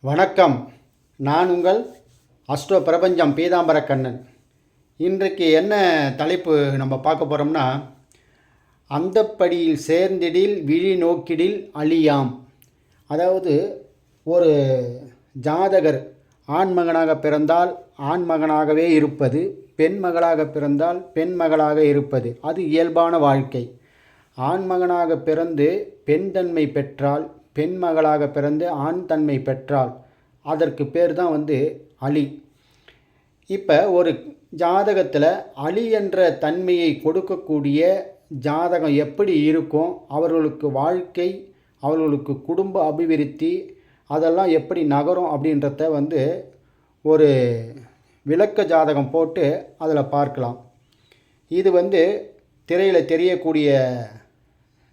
வணக்கம். நான் உங்கள் அஷ்டோ பிரபஞ்சம் பீதாம்பர கண்ணன். இன்றைக்கு என்ன தலைப்பு நம்ம பார்க்க போகிறோம்னா அந்தப்படியில் சேர்ந்திடில் விழி நோக்கிடில் அழியாம். அதாவது ஒரு ஜாதகர் ஆண்மகனாக பிறந்தால் ஆண்மகனாகவே இருப்பது பெண் மகளாக பிறந்தால் பெண் மகளாக இருப்பது. அது இயல்பான வாழ்க்கை. ஆண்மகனாக பிறந்து பெண் தன்மை பெற்றால் பெண் மகளாக பிறந்து ஆண் தன்மை பெற்றால் அதற்கு பேர் தான் வந்து அலி. இப்போ ஒரு ஜாதகத்தில் அலி என்ற தன்மையை கொடுக்கக்கூடிய ஜாதகம் எப்படி இருக்கும் அவர்களுக்கு வாழ்க்கை அவர்களுக்கு குடும்ப அபிவிருத்தி அதெல்லாம் எப்படி நகரும் அப்படின்றத வந்து ஒரு விளக்க ஜாதகம் போட்டு அதில் பார்க்கலாம். இது வந்து திரையில் தெரியக்கூடிய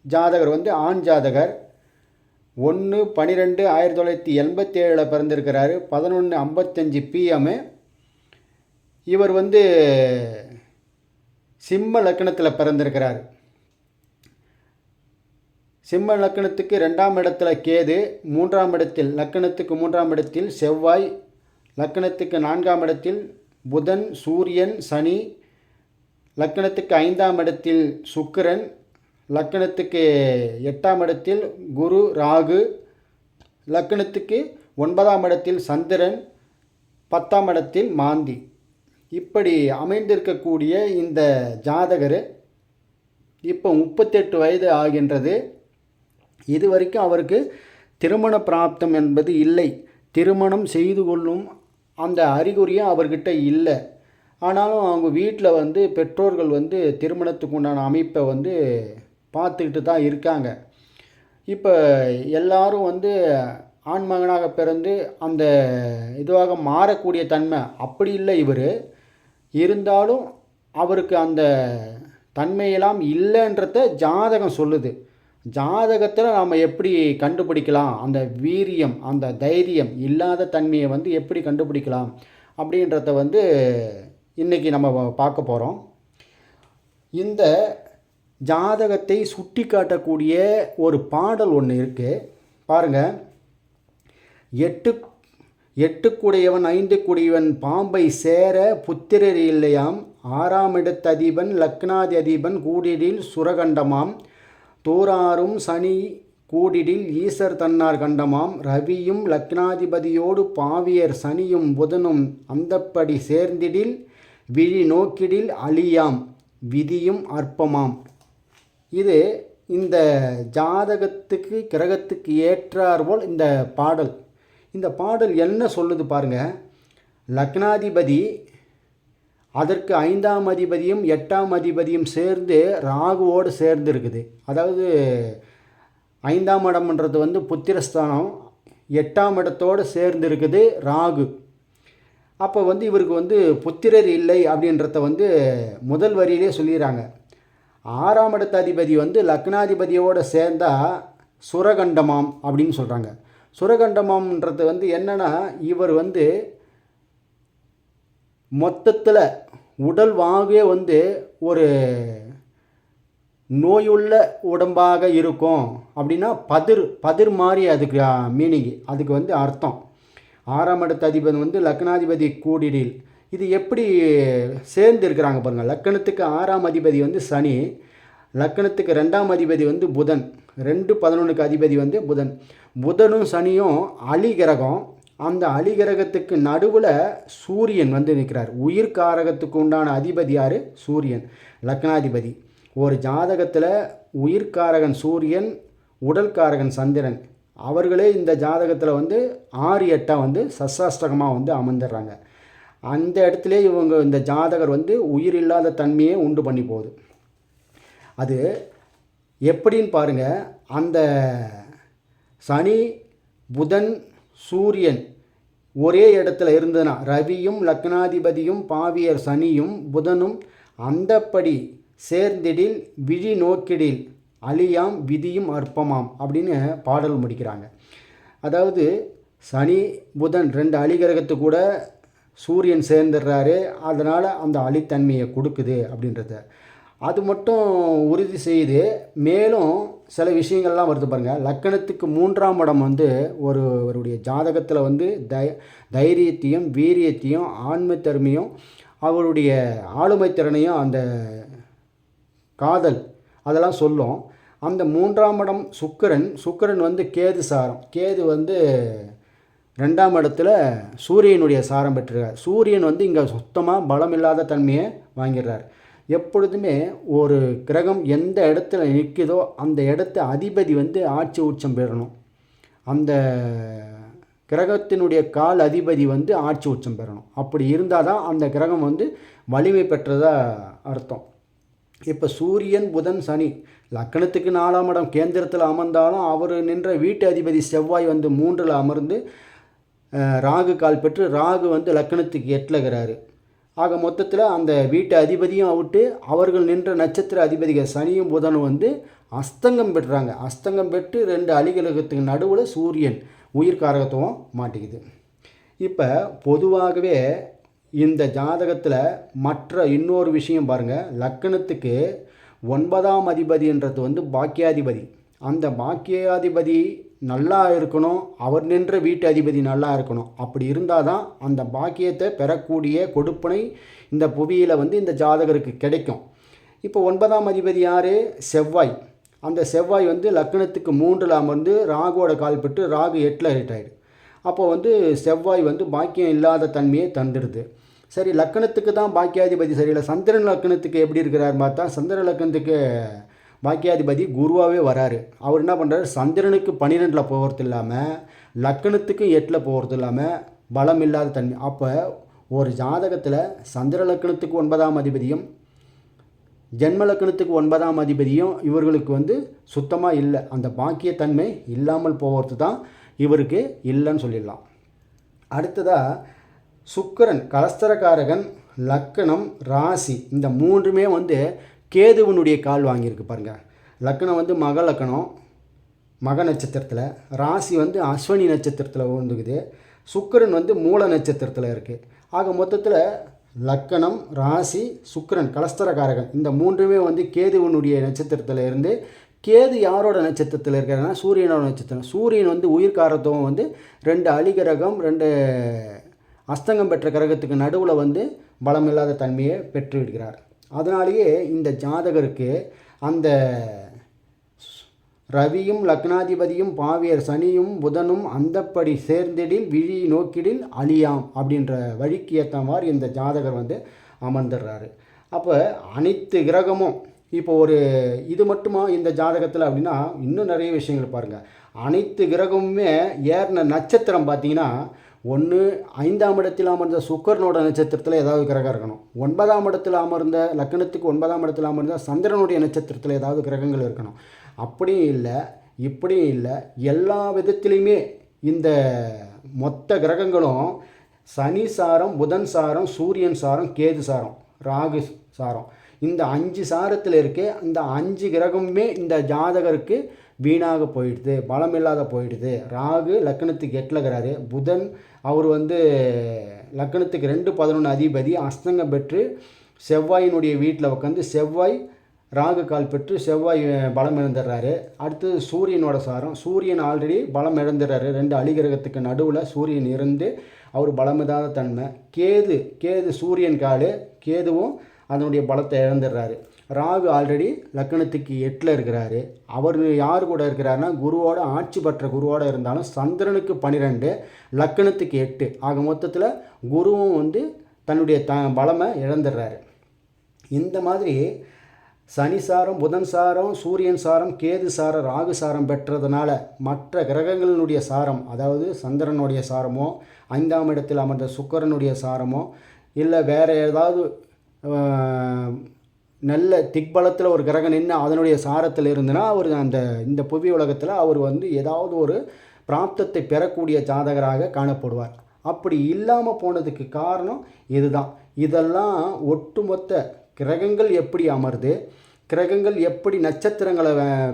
ஜாதகர் வந்து ஆண் ஜாதகர். ஒன்று பன்னிரெண்டு ஆயிரத்தி தொள்ளாயிரத்தி எண்பத்தி ஏழில் பிறந்திருக்கிறாரு. பதினொன்று ஐம்பத்தஞ்சு பிஎம்மு இவர் வந்து சிம்ம லக்கணத்தில் பிறந்திருக்கிறார். சிம்ம லக்கணத்துக்கு ரெண்டாம் இடத்துல கேது மூன்றாம் இடத்தில் லக்கணத்துக்கு மூன்றாம் இடத்தில் செவ்வாய் லக்கணத்துக்கு நான்காம் இடத்தில் புதன் சூரியன் சனி லக்கணத்துக்கு ஐந்தாம் இடத்தில் சுக்கிரன் லக்கணத்துக்கு எட்டாம் இடத்தில் குரு ராகு. லக்கணத்துக்கு ஒன்பதாம் இடத்தில் சந்திரன். பத்தாம் இடத்தில் மாந்தி. இப்படி அமைந்திருக்கக்கூடிய இந்த ஜாதகர் இப்போ முப்பத்தெட்டு வயது ஆகின்றது. இது வரைக்கும் அவருக்கு திருமண பிராப்தம் என்பது இல்லை. திருமணம் செய்து கொள்ளும் அந்த அறிகுறியும் அவர்கிட்ட இல்லை. ஆனாலும் அவங்க வீட்டில் வந்து பெற்றோர்கள் வந்து திருமணத்துக்கு உண்டான அமைப்பை வந்து பார்த்துக்கிட்டு தான் இருக்காங்க. இப்போ எல்லாரும் வந்து ஆண்மகனாக பிறந்து அந்த இதுவாக மாறக்கூடிய தன்மை அப்படி இல்லை இவர். இருந்தாலும் அவருக்கு அந்த தன்மையெல்லாம் இல்லைன்றத ஜாதகம் சொல்லுது. ஜாதகத்தில் நாம் எப்படி கண்டுபிடிக்கலாம்? அந்த வீரியம் அந்த தைரியம் இல்லாத தன்மையை வந்து எப்படி கண்டுபிடிக்கலாம்? அப்படின்றத வந்து இன்றைக்கி நம்ம பார்க்க போகிறோம் இந்த ஜாதகத்தை சுட்டி காட்டக்கூடிய ஒரு பாடல் ஒன்று இருக்குது பாருங்கள் எட்டு எட்டுக்குடையவன் ஐந்துக்குடையவன் பாம்பை சேர புத்திரர் இல்லையாம். ஆறாம் இடத்ததிபன் லக்னாதி அதிபன் கூடிடில் சுரகண்டமாம். தோராரும் சனி கூடிடில் ஈசர் தன்னார் கண்டமாம். ரவியும் லக்னாதிபதியோடு பாவியர் சனியும் புதனும் அந்தப்படி சேர்ந்திடில் விழி நோக்கிடில் அழியாம். விதியும் அற்பமாம். இது இந்த ஜாதகத்துக்கு கிரகத்துக்கு ஏற்றாற்போல் இந்த பாடல். இந்த பாடல் என்ன சொல்லுது பாருங்க. லக்னாதிபதி அதற்கு ஐந்தாம் அதிபதியும் எட்டாம் அதிபதியும் சேர்ந்து ராகுவோடு சேர்ந்து இருக்குது அதாவது ஐந்தாம் இடம்ன்றது வந்து புத்திரஸ்தானம் எட்டாம் இடத்தோடு சேர்ந்து இருக்குது ராகு. அப்போ வந்து இவருக்கு வந்து புத்திரர் இல்லை அப்படின்றத வந்து முதல் வரியிலே சொல்லிடுறாங்க. ஆறாம் இடத்த அதிபதி வந்து லக்னாதிபதியோடு சேர்ந்தா சுரகண்டமாம் அப்படின்னு சொல்கிறாங்க சுரகண்டமாம்ன்றது வந்து என்னென்னா இவர் வந்து மொத்தத்தில் உடல் வாகவே வந்து ஒரு நோயுள்ள உடம்பாக இருக்கும் அப்படின்னா பதிர் பதிர் மாதிரி அதுக்கு மீனிங் அதுக்கு வந்து அர்த்தம். ஆறாம் இடத்த அதிபதி வந்து லக்னாதிபதி கூடிடில். இது எப்படி சேர்ந்து இருக்கிறாங்க பாருங்கள். லக்கணத்துக்கு ஆறாம் அதிபதி வந்து சனி லக்கணத்துக்கு ரெண்டாம் அதிபதி வந்து புதன். ரெண்டு பதினொன்றுக்கு அதிபதி வந்து புதன். புதனும் சனியும் அலிகிரகம். அந்த அலிகிரகத்துக்கு நடுவில் சூரியன் வந்து நிற்கிறார். உயிர்காரகத்துக்கு உண்டான அதிபதி யார்? சூரியன். லக்னாதிபதி. ஒரு ஜாதகத்தில் உயிர்காரகன் சூரியன் உடல்காரகன் சந்திரன். அவர்களே இந்த ஜாதகத்தில் வந்து ஆறு எட்டாக வந்து சசாஷ்டகமாக வந்து அமர்ந்துடுறாங்க. அந்த இடத்துல இவங்க இந்த ஜாதகர் வந்து உயிர் இல்லாத தன்மையே உண்டு பண்ணி போகுது. அது எப்படின்னு பாருங்கள் அந்த சனி புதன் சூரியன் ஒரே இடத்துல இருந்ததுன்னா ரவியும் லக்னாதிபதியும் பாவியர் சனியும் புதனும் அந்தப்படி சேர்ந்திடில் விழி நோக்கிடில் அழியாம் விதியும் அற்பமாம் அப்படின்னு பாடல் முடிக்கிறாங்க. அதாவது சனி புதன் ரெண்டு அலிகிரகத்து கூட சூரியன் சேர்ந்துடுறாரு அதனால் அந்த அழித்தன்மையை கொடுக்குது அப்படின்றத. அது மட்டும் உறுதி செய்து மேலும் சில விஷயங்கள்லாம் வருது பாருங்கள் லக்கணத்துக்கு மூன்றாம் இடம் வந்து ஒரு அவருடைய ஜாதகத்தில் வந்து தை தைரியத்தையும் வீரியத்தையும் ஆண்மைத்தன்மையும் அவருடைய ஆளுமை திறனையும் அந்த காதல் அதெல்லாம் சொல்லும். அந்த மூன்றாம் இடம் சுக்கிரன். சுக்கிரன் வந்து கேது சாரம். கேது வந்து ரெண்டாம் இடத்துல சூரியனுடைய சாரம் பெற்றிருக்கார். சூரியன் வந்து இங்கே சுத்தமாக பலம் இல்லாத தன்மையை வாங்கிடுறார். எப்பொழுதுமே ஒரு கிரகம் எந்த இடத்துல நிற்குதோ அந்த இடத்த அதிபதி வந்து ஆட்சி உச்சம் பெறணும். அந்த கிரகத்தினுடைய கால் அதிபதி வந்து ஆட்சி உச்சம் பெறணும். அப்படி இருந்தால் தான் அந்த கிரகம் வந்து வலிமை பெற்றதாக அர்த்தம். இப்போ சூரியன் புதன் சனி லக்கணத்துக்கு நாலாம் இடம் கேந்திரத்தில் அமர்ந்தாலும் அவர் நின்ற வீட்டு அதிபதி செவ்வாய் வந்து மூன்றில் அமர்ந்து ராகு கால் பெற்று ராகு வந்து லக்கணத்துக்கு எட்டுலகிறாரு. ஆக மொத்தத்தில் அந்த வீட்டு அதிபதியும் அவுட்டு அவர்கள் நின்ற நட்சத்திர அதிபதிகள் சனியும் புதனும் வந்து அஸ்தங்கம் பெற்றாங்க. அஸ்தங்கம் பெற்று ரெண்டு அலிகலகத்துக்கு நடுவில் சூரியன் உயிர்காரகத்துவம் மாட்டிக்குது. இப்போ பொதுவாகவே இந்த ஜாதகத்தில் மற்ற இன்னொரு விஷயம் பாருங்கள் லக்கணத்துக்கு ஒன்பதாம் அதிபதின்றது வந்து பாக்கியாதிபதி. அந்த பாக்கியாதிபதி நல்லா இருக்கணும் அவர் நின்ற வீட்டு அதிபதி நல்லா இருக்கணும். அப்படி இருந்தால் தான் அந்த பாக்கியத்தை பெறக்கூடிய கொடுப்பனை இந்த புவியில் வந்து இந்த ஜாதகருக்கு கிடைக்கும். இப்போ ஒன்பதாம் அதிபதி யார்? செவ்வாய். அந்த செவ்வாய் வந்து லக்னத்துக்கு மூன்றில் அமர்ந்து ராகுவோட கால் பெற்று ராகு எட்டில் ஹிட் ஆகிடு அப்போ வந்து செவ்வாய் வந்து பாக்கியம் இல்லாத தன்மையை தந்துடுது. சரி லக்கணத்துக்கு தான் பாக்கியாதிபதி சரியில்லை. சந்திரன் லக்கணத்துக்கு எப்படி இருக்கிறார் பார்த்தா சந்திர லக்கணத்துக்கு பாக்கியாதிபதி குருவாகவே வராரு. அவர் என்ன பண்ணுறாரு சந்திரனுக்கு பன்னிரெண்டில் போகிறது இல்லாமல் லக்கணத்துக்கு எட்டில் போகிறது இல்லாமல் பலம் இல்லாத தன்மை அப்போ ஒரு ஜாதகத்தில் சந்திர லக்கணத்துக்கு ஒன்பதாம் அதிபதியும் ஜென்ம லக்கணத்துக்கு ஒன்பதாம் அதிபதியும் இவர்களுக்கு வந்து சுத்தமாக இல்லை. அந்த பாக்கியத்தன்மை இல்லாமல் போகிறது தான் இவருக்கு இல்லைன்னு சொல்லிடலாம். அடுத்ததாக சுக்கிரன் கலஸ்தரக்காரகன் லக்கணம் ராசி. இந்த மூன்றுமே வந்து கேதுவனுடைய கால் வாங்கியிருக்கு பாருங்கள் லக்கணம் வந்து மக லக்கணம் மக நட்சத்திரத்தில். ராசி வந்து அஸ்வினி நட்சத்திரத்தில் வந்துக்குது சுக்கரன் வந்து மூல நட்சத்திரத்தில் இருக்குது ஆக மொத்தத்தில் லக்கணம் ராசி சுக்கரன் கலஸ்தரகாரகன் இந்த மூன்றுமே வந்து கேதுவனுடைய நட்சத்திரத்தில் இருந்து கேது யாரோட நட்சத்திரத்தில் இருக்கிறனா சூரியனோட நட்சத்திரம். சூரியன் வந்து உயிர்காரத்துவம் வந்து ரெண்டு அலிகிரகம் ரெண்டு அஸ்தங்கம் பெற்ற கிரகத்துக்கு நடுவில் வந்து பலம் இல்லாத தன்மையை பெற்று விடுகிறார் அதனாலேயே இந்த ஜாதகருக்கு அந்த ரவியும் லக்னாதிபதியும் பாவியர் சனியும் புதனும் அந்தப்படி சேர்ந்திடில் விழி நோக்கிடில் அழியாம் அப்படின்ற வழிக்கு ஏற்ற மாதிரி இந்த ஜாதகர் வந்து அமர்ந்துடுறாரு. அப்போ அனைத்து கிரகமும் இப்போ ஒரு இது மட்டுமா இந்த ஜாதகத்தில் அப்படின்னா இன்னும் நிறைய விஷயங்கள் பாருங்கள் அனைத்து கிரகமுமே ஏறின நட்சத்திரம் பார்த்தீங்கன்னா ஒன்று ஐந்தாம் இடத்தில் அமர்ந்த சுக்கரனோட நட்சத்திரத்தில் ஏதாவது கிரகம் இருக்கணும். ஒன்பதாம் இடத்தில் அமர்ந்த லக்னத்துக்கு ஒன்பதாம் இடத்தில் அமர்ந்த சந்திரனுடைய நட்சத்திரத்தில் ஏதாவது கிரகங்கள் இருக்கணும். அப்படியும் இல்லை இப்படியும் இல்லை எல்லா விதத்திலையுமே இந்த மொத்த கிரகங்களும் சனி சாரம் புதன் சாரம் சூரியன் சாரம் கேது சாரம் ராகு சாரம். இந்த அஞ்சு சாரத்தில் இருக்கே இந்த அஞ்சு கிரகமுமே இந்த ஜாதகருக்கு வீணாக போயிடுது பலம் இல்லாத போயிடுது. ராகு லக்கணத்துக்கு இருக்கிறாரு. புதன் அவர் வந்து லக்கணத்துக்கு ரெண்டு பதினொன்று அதிபதி. அஸ்தங்கம் பெற்று செவ்வாயினுடைய வீட்டில் உட்காந்து செவ்வாய் ராகு கால் பெற்று செவ்வாய் பலம் இழந்துடுறாரு. அடுத்து சூரியனோட சாரம். சூரியன் ஆல்ரெடி பலம் இழந்துடுறாரு. ரெண்டு அலிகிரகத்துக்கு நடுவில் சூரியன் இருந்து அவர் பலமில்லாத தன்மை. கேது கேது சூரியன் கால் கேதுவும் அதனுடைய பலத்தை இழந்துடுறாரு. ராகு ஆல்ரெடி லக்கணத்துக்கு எட்டில் இருக்கிறாரு. அவர் யார் கூட இருக்கிறாருன்னா குருவோட ஆட்சி பெற்ற குருவோட இருந்தாலும் சந்திரனுக்கு பன்னிரெண்டு லக்கணத்துக்கு எட்டு. ஆக மொத்தத்தில் குருவும் வந்து தன்னுடைய த பலமை இழந்துடுறாரு. இந்த மாதிரி சனி சாரம் புதன் சாரம் சூரியன் சாரம் கேது சாரம் ராகு சாரம் பெற்றதுனால மற்ற கிரகங்களினுடைய சாரம் அதாவது சந்திரனுடைய சாரமோ ஐந்தாம் இடத்தில் அமர்ந்த சுக்கரனுடைய சாரமோ இல்லை வேறு ஏதாவது நல்ல திக்பலத்தில் ஒரு கிரகம் நின்று அதனுடைய சாரத்தில் இருந்துன்னா அவர் அந்த இந்த புவி உலகத்தில் அவர் வந்து ஏதாவது ஒரு பிராப்தத்தை பெறக்கூடிய ஜாதகராக காணப்படுவார். அப்படி இல்லாமல் போனதுக்கு காரணம் இதுதான். இதெல்லாம் ஒட்டுமொத்த கிரகங்கள் எப்படி அமருது? கிரகங்கள் எப்படி நட்சத்திரங்களை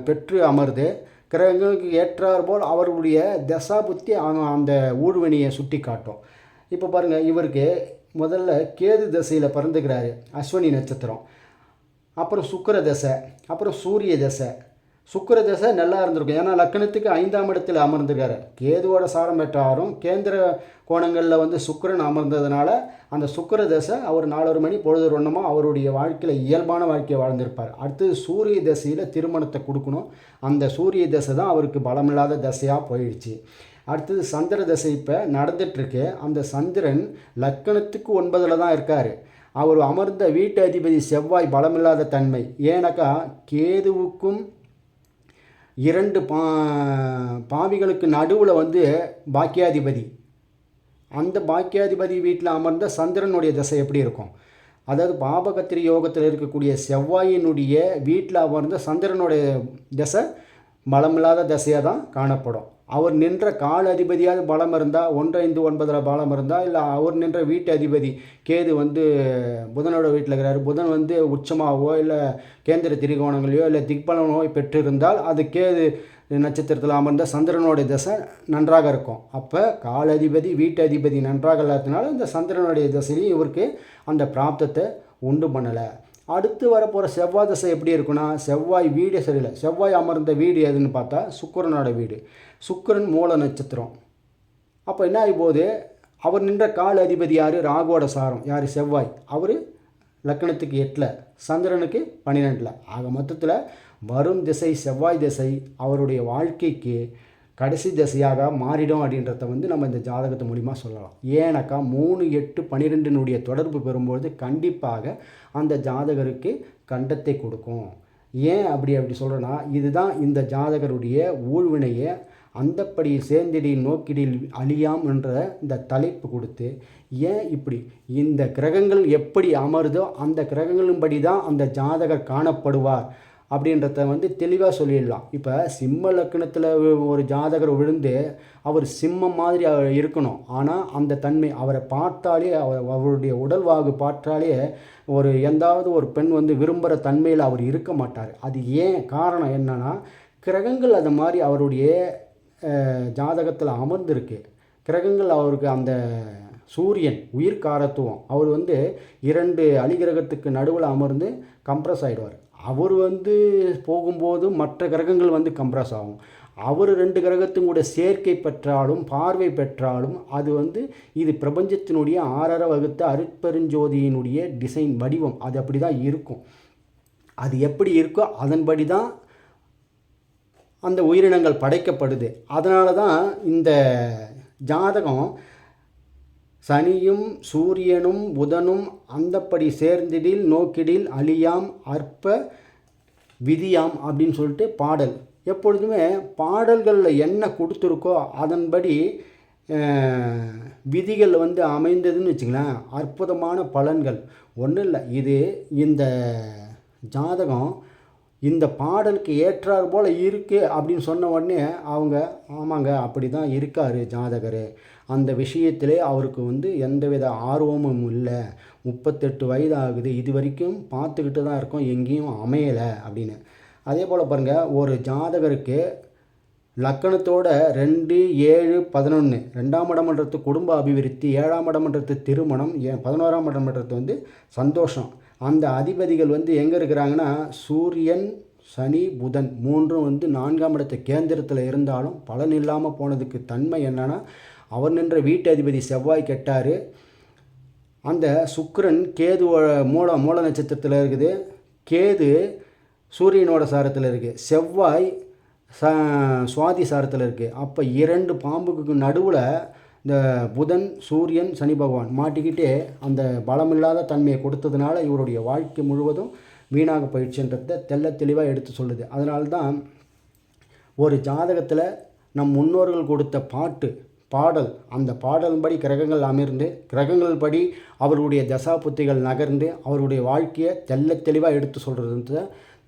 பெற்று அமருது? கிரகங்களுக்கு ஏற்றார் போல் அவர்களுடைய தசா புத்தி அவங்க அந்த ஊழ்வினியை சுட்டி காட்டும் இப்போ பாருங்கள் இவருக்கு முதல்ல கேது தசையில் பிறந்துக்கிறாரு அஸ்வினி நட்சத்திரம். அப்புறம் சுக்கர தசை அப்புறம் சூரிய தசை. சுக்கர தசை நல்லா இருந்திருக்கும். ஏன்னா லக்கணத்துக்கு ஐந்தாம் இடத்தில் அமர்ந்திருக்காரு. கேதுவோட சாரம் பெற்றாரும் கேந்திர கோணங்களில் வந்து சுக்கிரன் அமர்ந்ததுனால அந்த சுக்கர தசை அவர் நாலொரு மணி பொழுது ஒன்றுமோ அவருடைய வாழ்க்கையில் இயல்பான வாழ்க்கையை வாழ்ந்திருப்பார். அடுத்தது சூரிய தசையில் திருமணத்தை கொடுக்கணும். அந்த சூரிய தசை தான் அவருக்கு பலமில்லாத தசையாக போயிடுச்சு. அடுத்தது சந்திர தசை இப்போ நடந்துட்டுருக்கு அந்த சந்திரன் லக்கணத்துக்கு ஒன்பதில் தான் இருக்கார். அவர் அமர்ந்த வீட்டு அதிபதி செவ்வாய் பலமில்லாத தன்மை. ஏன்னாக்கா கேதுவுக்கும் இரண்டு பா பாவிகளுக்கு நடுவில் வந்து பாக்கியாதிபதி. அந்த பாக்கியாதிபதி வீட்டில் அமர்ந்த சந்திரனுடைய தசை எப்படி இருக்கும்? அதாவது பாபகத்திரி யோகத்தில் இருக்கக்கூடிய செவ்வாயினுடைய வீட்டில் அமர்ந்த சந்திரனுடைய தசை பலமில்லாத தசையாக தான் காணப்படும். அவர் நின்ற கால அதிபதியாவது பலம் இருந்தால் ஒன்று ஐந்து ஒன்பதில் பலம் இருந்தால் இல்லை அவர் நின்ற வீட்டு அதிபதி கேது வந்து புதனோட வீட்டில் இருக்கிறாரு. புதன் வந்து உச்சமாகவோ இல்லை கேந்திர திரிகோணங்களையோ இல்லை திக்பலனோ பெற்றிருந்தால் அது கேது நட்சத்திரத்தில் அமர்ந்த சந்திரனுடைய தசை நன்றாக இருக்கும். அப்போ கால் அதிபதி வீட்டு அதிபதி நன்றாக இல்லாததுனால இந்த சந்திரனுடைய தசையிலையும் இவருக்கு அந்த பிராப்தத்தை உண்டு பண்ணலை. அடுத்து வரப்போகிற செவ்வாய் தசை எப்படி இருக்குன்னா செவ்வாய் வீடே சரியில்லை. செவ்வாய் அமர்ந்த வீடு எதுன்னு பார்த்தா சுக்கரனோட வீடு. சுக்கரன் மூல நட்சத்திரம். அப்போ என்ன ஆகி போகுது? அவர் நின்ற கால அதிபதி யார்? ராகுவோட சாரம். யார்? செவ்வாய். அவர் லக்கணத்துக்கு எட்டில் சந்திரனுக்கு பன்னிரெண்டில். ஆக மொத்தத்தில் வரும் திசை செவ்வாய் திசை அவருடைய வாழ்க்கைக்கு கடைசி திசையாக மாறிடும் அப்படின்றத வந்து நம்ம இந்த ஜாதகத்தை மூலிமா சொல்லலாம். ஏன்னாக்கா மூணு எட்டு பன்னிரெண்டினுடைய தொடர்பு பெறும்பொழுது கண்டிப்பாக அந்த ஜாதகருக்கு கண்டத்தை கொடுக்கும். ஏன் அப்படி அப்படி சொல்கிறேன்னா இதுதான் இந்த ஜாதகருடைய ஊழ்வினையை அந்தப்படி சேர்ந்திடி நோக்கிடில் அழியாம் என்ற இந்த தலைப்பு கொடுத்து ஏன் இப்படி? இந்த கிரகங்கள் எப்படி அமருதோ அந்த கிரகங்களின்படி தான் அந்த ஜாதகர் காணப்படுவார். அப்படின்றத வந்து தெளிவாக சொல்லிடலாம். இப்போ சிம்ம லக்கணத்தில் ஒரு ஜாதகர் விழுந்து அவர் சிம்மம் மாதிரி அவர் இருக்கணும். ஆனால் அந்த தன்மை அவரை பார்த்தாலே அவர் அவருடைய உடல் வாகு பார்த்தாலே ஒரு எந்தாவது ஒரு பெண் வந்து விரும்புகிற தன்மையில் அவர் இருக்க மாட்டார். அது ஏன் காரணம் என்னென்னா கிரகங்கள் அது மாதிரி அவருடைய ஜாதகத்தில் அமர்ந்திருக்கு. கிரகங்கள் அவருக்கு அந்த சூரியன் உயிர் காரத்துவம். அவர் வந்து இரண்டு அலிகிரகத்துக்கு நடுவில் அமர்ந்து கம்ப்ரஸ் ஆகிடுவார் அவர் வந்து போகும்போது மற்ற கிரகங்கள் வந்து கம்ப்ரஸ் ஆகும். அவர் ரெண்டு கிரகத்தும் கூட சேர்க்கை பெற்றாலும் பார்வை பெற்றாலும் அது வந்து இது பிரபஞ்சத்தினுடைய ஆறர வகுத்த அருட்பெருஞ்சோதியினுடைய டிசைன் வடிவம். அது அப்படி தான் இருக்கும். அது எப்படி இருக்கோ அதன்படி தான் அந்த உயிரினங்கள் படைக்கப்படுது. அதனால தான் இந்த ஜாதகம் சனியும் சூரியனும் புதனும் அந்தப்படி சேர்ந்திடில் நோக்கிடில் அழியாம் அற்ப விதியாம் அப்படின்னு சொல்லிட்டு பாடல். எப்பொழுதுமே பாடல்களில் என்ன கொடுத்துருக்கோ அதன்படி விதிகள் வந்து அமைந்ததுன்னு வச்சுங்களேன் அற்புதமான பலன்கள். ஒன்றும் இல்லை. இது இந்த ஜாதகம் இந்த பாடலுக்கு ஏற்றார் போல் இருக்குது அப்படின்னு சொன்ன உடனே அவங்க ஆமாங்க அப்படி தான் இருக்கார் ஜாதகர். அந்த விஷயத்திலே அவருக்கு வந்து எந்தவித ஆர்வமும் இல்லை. முப்பத்தெட்டு வயது ஆகுது இது வரைக்கும் பார்த்துக்கிட்டு தான் இருக்கோம். எங்கேயும் அமையலை அப்படின்னு. அதே போல் பாருங்கள் ஒரு ஜாதகருக்கு லக்கணத்தோட ரெண்டு ஏழு பதினொன்று ரெண்டாம் இடமன்றது குடும்ப அபிவிருத்தி ஏழாம் இடமன்றது திருமணம் பதினோராம் இடமன்றது வந்து சந்தோஷம். அந்த அதிபதிகள் வந்து எங்கே இருக்கிறாங்கன்னா சூரியன் சனி புதன் மூன்றும் வந்து நான்காம் இடத்து கேந்திரத்தில் இருந்தாலும் பலன் இல்லாமல் போனதுக்கு தன்மை என்னென்னா அவர் நின்ற வீட்டு அதிபதி செவ்வாய் கெட்டார். அந்த சுக்கரன் கேது மூல மூல நட்சத்திரத்தில் இருக்குது. கேது சூரியனோட சாரத்தில் இருக்குது செவ்வாய் ச சுவாதி சாரத்தில் இருக்குது அப்போ இரண்டு பாம்புக்கு நடுவில் இந்த புதன் சூரியன் சனி பகவான் மாட்டிக்கிட்டே அந்த பலமில்லாத தன்மையை கொடுத்ததுனால இவருடைய வாழ்க்கை முழுவதும் வீணாக போயிடுச்சுன்றத தெல்ல தெளிவாக எடுத்து சொல்லுது. அதனால்தான் ஒரு ஜாதகத்தில் நம் முன்னோர்கள் கொடுத்த பாட்டு பாடல் அந்த பாடலின்படி கிரகங்கள் அமர்ந்து கிரகங்கள் படி அவருடைய தசா புத்திகள் நகர்ந்து அவருடைய வாழ்க்கையை தெல்ல தெளிவாக எடுத்து சொல்கிறது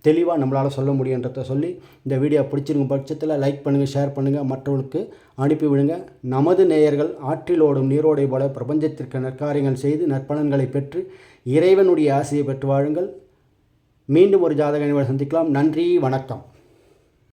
தெளிவாக நம்மளால் சொல்ல முடியுன்றத சொல்லி இந்த வீடியோ பிடிச்சிருக்கும் பட்சத்தில் லைக் பண்ணுங்கள் ஷேர் பண்ணுங்கள் மற்றவர்களுக்கு அனுப்பிவிடுங்க நமது நேயர்கள் ஆற்றில் ஓடும் நீரோடை போல பிரபஞ்சத்திற்கு நற்காரியங்கள் செய்து நற்பலன்களை பெற்று இறைவனுடைய ஆசையை பெற்று வாழுங்கள். மீண்டும் ஒரு ஜாதக சந்திக்கலாம். நன்றி வணக்கம்.